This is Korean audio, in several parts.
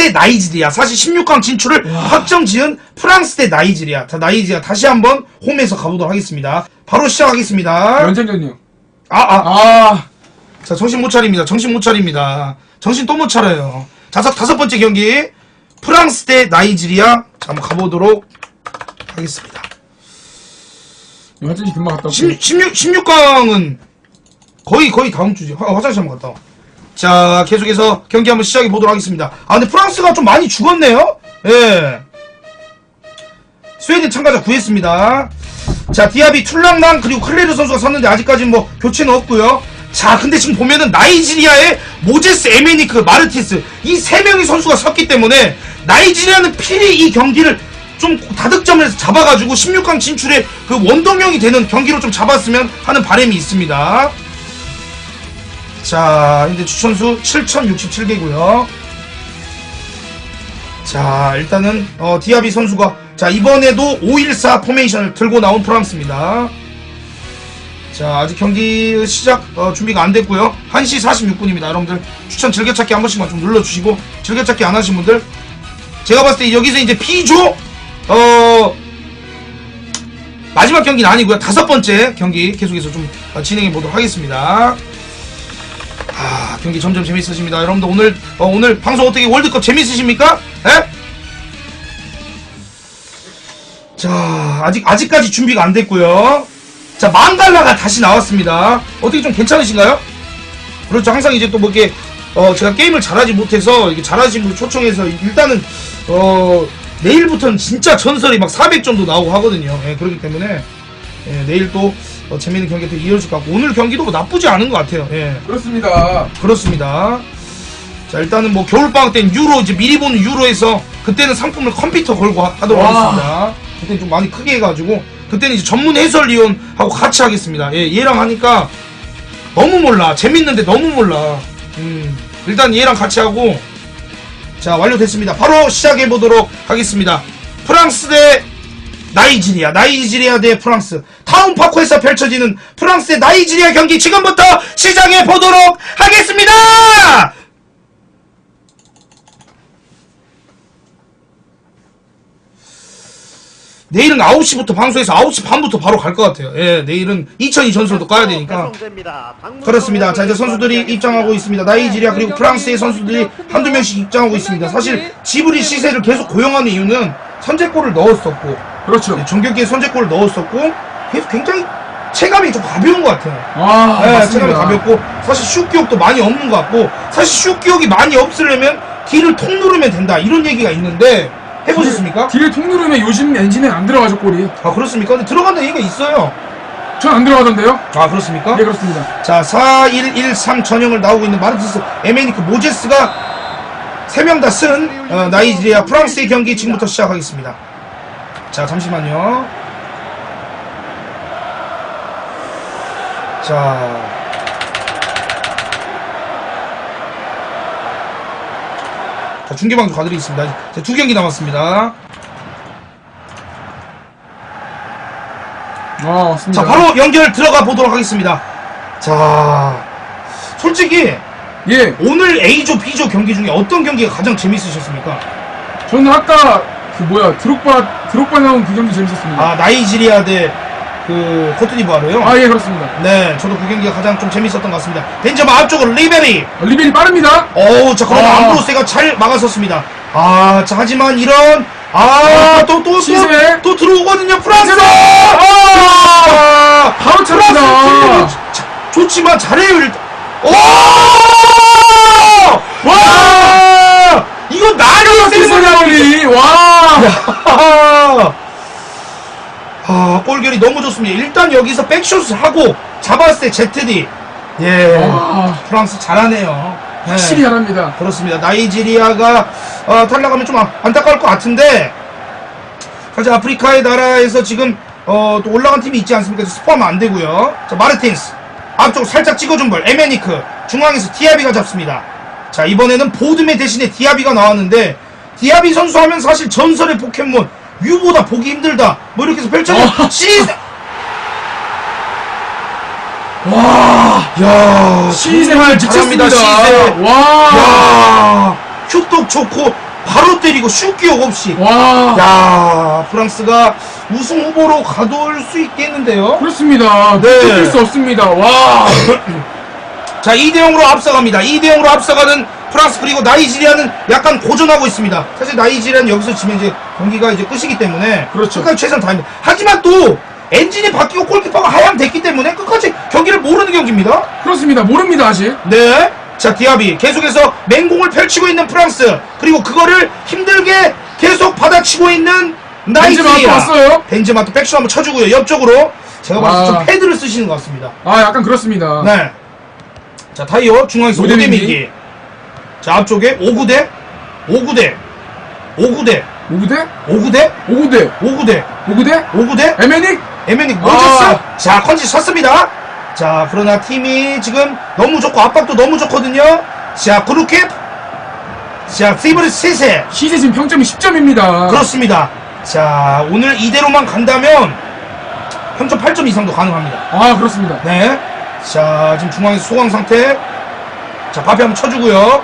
대 나이지리아. 사실 16강 진출을 확정 지은 프랑스 대 나이지리아. 자, 나이지리아 다시 한번 홈에서 가보도록 하겠습니다. 바로 시작하겠습니다. 연장전이요. 아, 아. 아, 자, 정신 못 차립니다. 정신 못 차립니다. 정신 또 못 차려요. 다섯, 다섯 번째 경기. 프랑스 대 나이지리아. 자, 한번 가보도록 하겠습니다. 연장전 금방 갔다 올게. 16, 16, 16강은 거의, 거의 다음 주지. 화, 화장실 한번 갔다 와. 자, 계속해서 경기 한번 시작해 보도록 하겠습니다. 아, 근데 프랑스가 좀 많이 죽었네요? 예. 스웨덴 참가자 구했습니다. 자, 디아비, 툴랑랑, 그리고 클레르 선수가 섰는데 아직까지는 뭐 교체는 없고요 자, 근데 지금 보면은 나이지리아의 모제스, 에메니크, 마르티스 이 세 명의 선수가 섰기 때문에 나이지리아는 필히 이 경기를 좀 다득점을 해서 잡아가지고 16강 진출의 그 원동력이 되는 경기로 좀 잡았으면 하는 바람이 있습니다. 자, 현재 추천수 7067개고요. 자, 일단은 어, 디아비 선수가 자 이번에도 514 포메이션을 들고 나온 프랑스입니다. 자, 아직 경기 시작 어, 준비가 안 됐고요. 1시 46분입니다. 여러분들 추천 즐겨찾기 한 번씩만 좀 눌러주시고 즐겨찾기 안 하신 분들 제가 봤을 때 여기서 이제 B조 어 마지막 경기는 아니고요. 다섯 번째 경기 계속해서 좀 어, 진행해 보도록 하겠습니다. 아, 경기 점점 재밌어집니다. 여러분들 오늘 어, 오늘 방송 어떻게 월드컵 재밌으십니까? 에? 자, 아직 아직까지 준비가 안 됐고요. 자, 망갈라가 다시 나왔습니다. 어떻게 좀 괜찮으신가요? 그렇죠. 항상 이제 또 뭐 이렇게 어 제가 게임을 잘하지 못해서 이게 잘하신 분 초청해서 일단은 어 내일부터는 진짜 전설이 막 400점도 나오고 하거든요. 예, 그렇기 때문에 예, 내일 또 어, 재밌는 경기가 또 이어질 것 같고 오늘 경기도 뭐 나쁘지 않은 것 같아요. 예. 그렇습니다. 그렇습니다. 자, 일단은 뭐 겨울방학 때는 유로, 이제 미리 보는 유로에서 그때는 상품을 컴퓨터 걸고 하, 도록 와. 하겠습니다. 그때는 좀 많이 크게 해가지고 그때는 이제 전문 해설위원하고 같이 하겠습니다. 예, 얘랑 하니까 너무 몰라. 재밌는데 너무 몰라. 음, 일단 얘랑 같이 하고 자, 완료됐습니다. 바로 시작해 보도록 하겠습니다. 프랑스 대 나이지리아, 나이지리아 대 프랑스. 타운 파크에서 펼쳐지는 프랑스 대 나이지리아 경기 지금부터 시작해 보도록 하겠습니다! 내일은 9시부터 방송해서 9시 반부터 바로 갈 것 같아요. 예, 내일은 2002 전술도 까야 되니까. 그렇습니다. 자, 이제 선수들이 입장하고 있습니다. 나이지리아 그리고 프랑스의 선수들이 한두 명씩 입장하고 있습니다. 사실 지브리 시세를 계속 고용하는 이유는 선제골을 넣었었고, 그렇죠. 네, 전격기에 선제골을 넣었었고, 계속 굉장히 체감이 좀 가벼운 것 같아요. 아, 네, 맞습니다. 체감이 가볍고, 사실 슛 기억도 많이 없는 것 같고, 사실 슛 기억이 많이 없으려면 뒤를 통 누르면 된다. 이런 얘기가 있는데, 해보셨습니까? 뒤에 통 누르면 요즘 엔진에 안 들어가죠, 골이. 아, 그렇습니까? 근데 들어간다는 얘기가 있어요. 전 안 들어가던데요? 아, 그렇습니까? 네, 그렇습니다. 자, 4113 전형을 나오고 있는 마르티스, 에메니크, 모제스가 세 명 다쓴 어, 나이지리아 프랑스의 경기 지금부터 시작하겠습니다. 자, 잠시만요. 자. 자, 중계방송 가드리겠습니다. 자, 두 경기 남았습니다. 아, 맞습니다. 자, 바로 연결 들어가 보도록 하겠습니다. 자, 솔직히 예, 오늘 A조, B조 경기 중에 어떤 경기가 가장 재밌으셨습니까? 저는 아까 그 뭐야 드록바 드록바 나온 그 경기 재밌었습니다. 아, 나이지리아 대 그 코트디부아르요? 아, 예, 그렇습니다. 네, 저도 그 경기가 가장 좀 재밌었던 것 같습니다. 벤저마 앞쪽으로 리베리. 어, 리벨이 빠릅니다. 어우, 자, 그러나 아. 암브로스가 잘 막아섰습니다. 아, 자, 하지만 이런, 아, 또, 또, 또, 시세. 또 들어오거든요, 프랑스! 시세. 아! 바로 프랑스 찹니다. 팀은 자- 좋지만 잘해요, 일단. 오! 와! 이거 나를 세상에 와. 아, 아, 골결이 너무 좋습니다. 일단 여기서 백슛을 하고 잡았을 때 ZD. 예. 와. 프랑스 잘하네요. 네. 확실히 잘합니다. 그렇습니다. 나이지리아가 어, 탈락하면 좀 아- 안타까울 것 같은데 사실 아프리카의 나라에서 지금 어, 또 올라간 팀이 있지 않습니까? 스포하면 안 되고요. 자 마르틴스 앞쪽 살짝 찍어준 볼 에메니크 중앙에서 디아비가 잡습니다. 자 이번에는 보드메 대신에 디아비가 나왔는데 디아비 선수 하면 사실 전설의 포켓몬 뮤보다 보기 힘들다 뭐 이렇게 해서 펼쳐진 어. 시즌 와, 야, 시생활 잘합니다. 시세. 와. 야, 큐도 좋고 바로 때리고 슛 기억 없이. 와. 야 프랑스가 우승 후보로 가둘 수 있겠는데요. 그렇습니다. 네. 네. 수 없습니다. 와. 자 2대 0으로 앞서갑니다. 2대 0으로 앞서가는 프랑스 그리고 나이지리아는 약간 고전하고 있습니다. 사실 나이지리아는 여기서 지면 이제 경기가 이제 끝이기 때문에 그렇죠. 끝까지 최선 다합니다. 하지만 또 엔진이 바뀌고 골키퍼가 하향됐기 때문에 끝까지 경기를 모르는 경기입니다. 그렇습니다. 모릅니다, 아직. 네. 자, 디아비 계속해서 맹공을 펼치고 있는 프랑스. 그리고 그거를 힘들게 계속 받아치고 있는 벤제마 또 나이지리아. 왔어요. 벤제마 또 백슈 한번 쳐주고요. 옆쪽으로. 제가 봤을 때 와. 좀 패드를 쓰시는 것 같습니다. 아, 약간 그렇습니다. 네. 자, 타이어 중앙에서 오대민기. 오대민기. 자, 앞쪽에 오구대. 오구대. 오구대. 오구대? 오구대. 오구대. 오구대. 오구대? 오구대. 에메닉? 에메닉 모제스. 아. 자, 컨지 섰습니다. 자, 그러나 팀이 지금 너무 좋고 압박도 너무 좋거든요. 자, 그루캡. 자, 피브르 세세. 시제 지금 평점이 10점입니다. 그렇습니다. 자, 오늘 이대로만 간다면 평점 8점 이상도 가능합니다. 아, 그렇습니다. 네. 자, 지금 중앙에서 소강 상태. 자, 바페 한번 쳐주고요.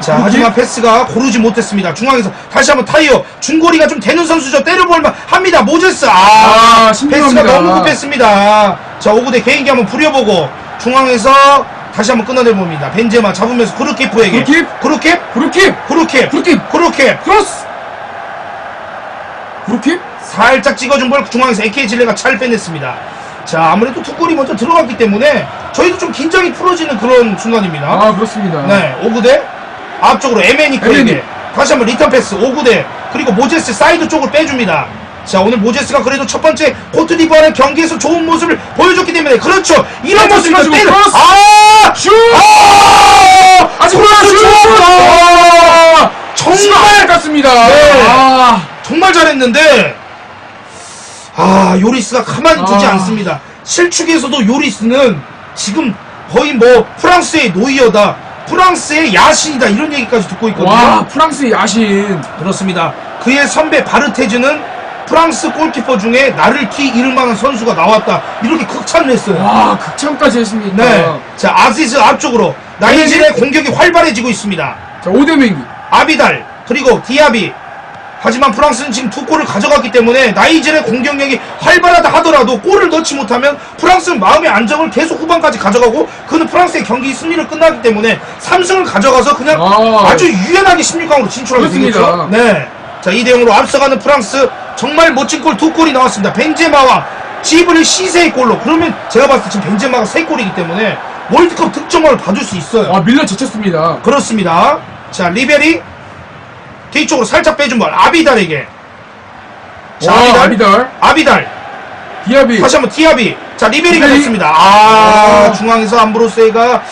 자? 하지만 패스가 고르지 못했습니다. 중앙에서 다시 한번 타이어. 중거리가 좀 되는 선수죠. 때려볼만 합니다. 모제스. 아, 아, 패스가 신기합니다. 너무 급했습니다. 자, 오구대 개인기 한번 부려보고 중앙에서 다시 한번 끊어내봅니다. 벤제마 잡으면서 그루키프에게. 그루킵? 그루킵? 그루킵? 그루킵! 그루킵? 크로스! 구루킵? 살짝 찍어준 볼 중앙에서 에케이질레가 잘 빼냈습니다. 자, 아무래도 투골이 먼저 들어갔기 때문에 저희도 좀 긴장이 풀어지는 그런 순간입니다. 아, 그렇습니다. 네, 오구대 앞쪽으로 에메니 크에게 에메니. 다시 한번 리턴 패스 오구대 그리고 모제스 사이드 쪽을 빼줍니다. 자 오늘 모제스가 그래도 첫 번째 코트디부아르 경기에서 좋은 모습을 보여줬기 때문에 그렇죠 이런 살짝 모습을 가지고 때려 크로스! 아 슛! 아! 아직 크로스 슛! 아! 정말 깠습니다. 네. 아, 정말 잘했는데 아 요리스가 가만히 두지 아. 않습니다. 실축에서도 요리스는 지금 거의 뭐 프랑스의 노이어다, 프랑스의 야신이다 이런 얘기까지 듣고 있거든요. 와, 프랑스의 야신. 그렇습니다. 그의 선배 바르테즈는 프랑스 골키퍼 중에 나를 키 이를 만한 선수가 나왔다 이렇게 극찬을 했어요. 와, 극찬까지 했습니다. 네, 자 아시즈 앞쪽으로 나이지리의 공격이 활발해지고 있습니다. 자, 오데맹기. 아비달 그리고 디아비 하지만 프랑스는 지금 두 골을 가져갔기 때문에 나이지리의 공격력이 활발하다 하더라도 골을 넣지 못하면 프랑스는 마음의 안정을 계속 후반까지 가져가고 그는 프랑스의 경기 승리를 끝나기 때문에 3승을 가져가서 그냥 아. 아. 주 유연하게 16강으로 진출하게 그렇습니다. 되겠죠. 네. 자, 2대 0으로 앞서가는 프랑스 정말 멋진 골 두 골이 나왔습니다. 벤제마와 지브리 시세의 골로 그러면 제가 봤을 때 지금 벤제마가 세 골이기 때문에 월드컵 득점왕을 받을 수 있어요. 와, 밀러 제쳤습니다. 그렇습니다. 자, 리베리 뒤쪽으로 살짝 빼준 볼 아비달에게. 자, 와, 아비달. 아비달. 아비달. 디아비. 다시 한번 티아비. 자, 리베리가 리베리. 됐습니다. 아, 아. 중앙에서 암브로세가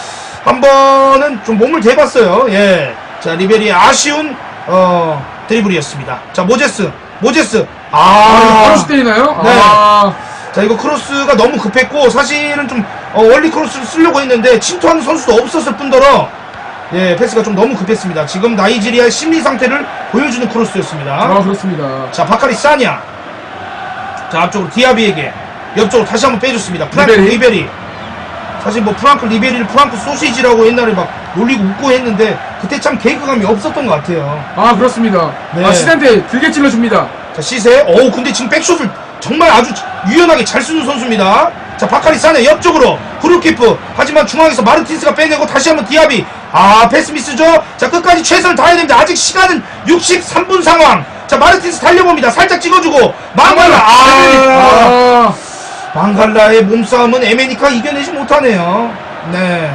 한 번은 좀 몸을 대봤어요. 예. 자, 리베리의 아쉬운 어, 드리블이었습니다. 자, 모제스. 모제스. 아, 아. 슛 때리나요? 네. 아, 자, 이거 크로스가 너무 급했고 사실은 좀 어, 원리 크로스를 쓰려고 했는데 침투하는 선수도 없었을 뿐더러 예, 패스가 좀 너무 급했습니다. 지금 나이지리아의 심리 상태를 보여주는 크로스였습니다. 아, 그렇습니다. 자, 바카리 사냐. 자, 앞쪽으로 디아비에게. 옆쪽으로 다시 한번 빼줬습니다. 프랑크 리베리. 리베리. 사실 뭐 프랑크 리베리를 프랑크 소시지라고 옛날에 막 놀리고 웃고 했는데 그때 참 개그감이 없었던 것 같아요. 아, 그렇습니다. 네. 아, 시단테 길게 찔러줍니다. 자, 시세. 어우, 근데 지금 백슛을 정말 아주 유연하게 잘 쓰는 선수입니다. 자, 바카리 사네 옆쪽으로 브루키프. 하지만 중앙에서 마르틴스가 빼내고 다시 한번 디아비. 아, 패스 미스죠? 자, 끝까지 최선을 다해야 됩니다. 아직 시간은 63분 상황. 자, 마르틴스 달려봅니다. 살짝 찍어주고. 망갈라. 아, 아, 망갈라의 몸싸움은 에메니카 이겨내지 못하네요. 네.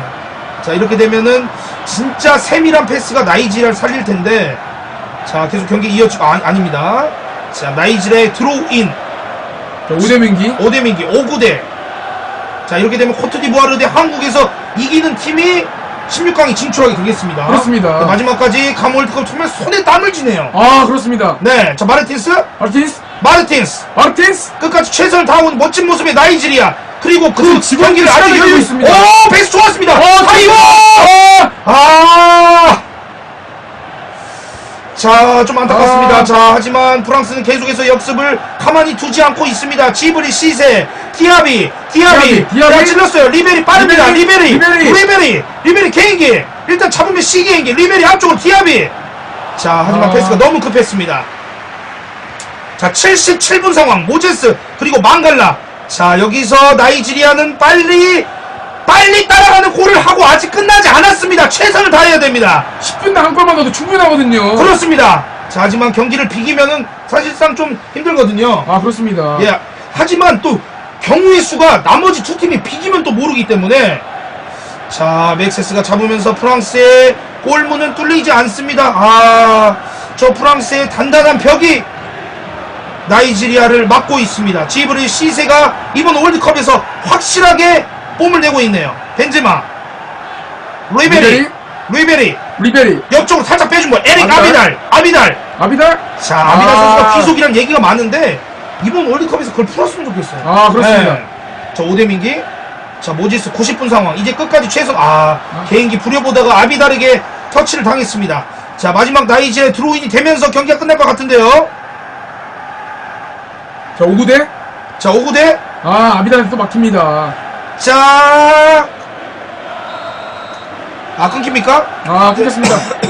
자, 이렇게 되면은 진짜 세밀한 패스가 나이지리아를 살릴 텐데. 자, 계속 경기 이어지고, 아, 아닙니다. 자, 나이지리아의 드로우인. 자, 오데맹기. 오대민기 5구대 자 이렇게 되면 코트디부아르 대 한국에서 이기는 팀이 16강에 진출하게 되겠습니다 그렇습니다. 네, 마지막까지 가몰드컵 정말 손에 땀을 쥐네요 아, 그렇습니다. 네 자 마르틴스 마르틴스. 마르틴스 마르틴스. 끝까지 최선을 있는 멋진 모습의 나이지리아 그리고 그 지금 경기를 여유 끌고 있습니다. 오 베이스 좋았습니다 어, 타이거 아! 아! 자, 좀 안타깝습니다. 아. 자, 하지만 프랑스는 계속해서 역습을 가만히 두지 않고 있습니다. 지브리 시세, 디아비, 디아비, 디아비, 디아비. 자, 찔렀어요. 리베리 빠릅니다. 리베리, 리베리, 리베리, 리베리. 리베리, 개인기. 일단 잡으면 시 개인기. 리베리 앞쪽으로 디아비. 자, 하지만 아. 패스가 너무 급했습니다. 자, 77분 상황. 모제스, 그리고 망갈라. 자, 여기서 나이지리아는 빨리, 빨리 따라가는 골을 하고 아직 끝나지 않았습니다. 최선을 다해야 됩니다. 10분당 한 골만 넣어도 충분하거든요. 그렇습니다. 자, 하지만 경기를 비기면은 사실상 좀 힘들거든요. 아, 그렇습니다. 예. 하지만 또 경우의 수가 나머지 두 팀이 비기면 또 모르기 때문에 자, 맥세스가 잡으면서 프랑스의 골문은 뚫리지 않습니다. 아, 저 프랑스의 단단한 벽이 나이지리아를 막고 있습니다. 지브리 시세가 이번 월드컵에서 확실하게 뽐을 내고 있네요. 벤제마, 루이베리, 루이베리? 루이베리, 리베리, 옆쪽으로 살짝 빼준 거. 에릭 아비달? 아비달, 아비달. 자, 아비달 아. 선수가 귀속이란 얘기가 많은데 이번 월드컵에서 그걸 풀었으면 좋겠어요. 아, 그렇습니다. 네. 자, 오대민기. 자, 모지스 90분 상황. 이제 끝까지 최선. 아, 개인기 부려보다가 아비달에게 터치를 당했습니다. 자, 마지막 나이지의 드로인이 되면서 경기가 끝날 것 같은데요. 자, 오구대? 자, 오구대. 아, 아비달한테 또 막힙니다. 자. 아, 끊깁니까? 아, 끊겼습니다.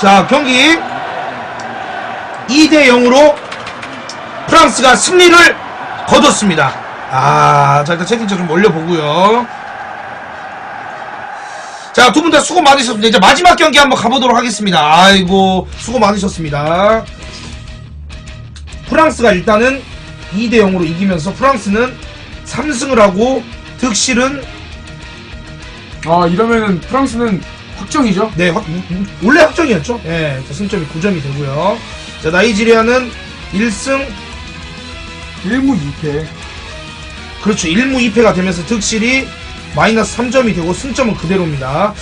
자, 경기 2대 0으로 프랑스가 승리를 거뒀습니다. 아, 자, 일단 채팅창 좀 올려보고요. 자, 두 분 다 수고 많으셨습니다. 이제 마지막 경기 한번 가보도록 하겠습니다. 아이고, 수고 많으셨습니다. 프랑스가 일단은 2대 0으로 이기면서 프랑스는 3승을 하고 득실은 아, 이러면은 프랑스는 확정이죠? 네, 확- 우- 우- 원래 확정이었죠. 예, 자, 승점이 9점이 되고요. 자, 나이지리아는 1승, 1무 2패. 그렇죠. 1무 2패가 되면서 득실이 마이너스 3점이 되고 승점은 그대로입니다.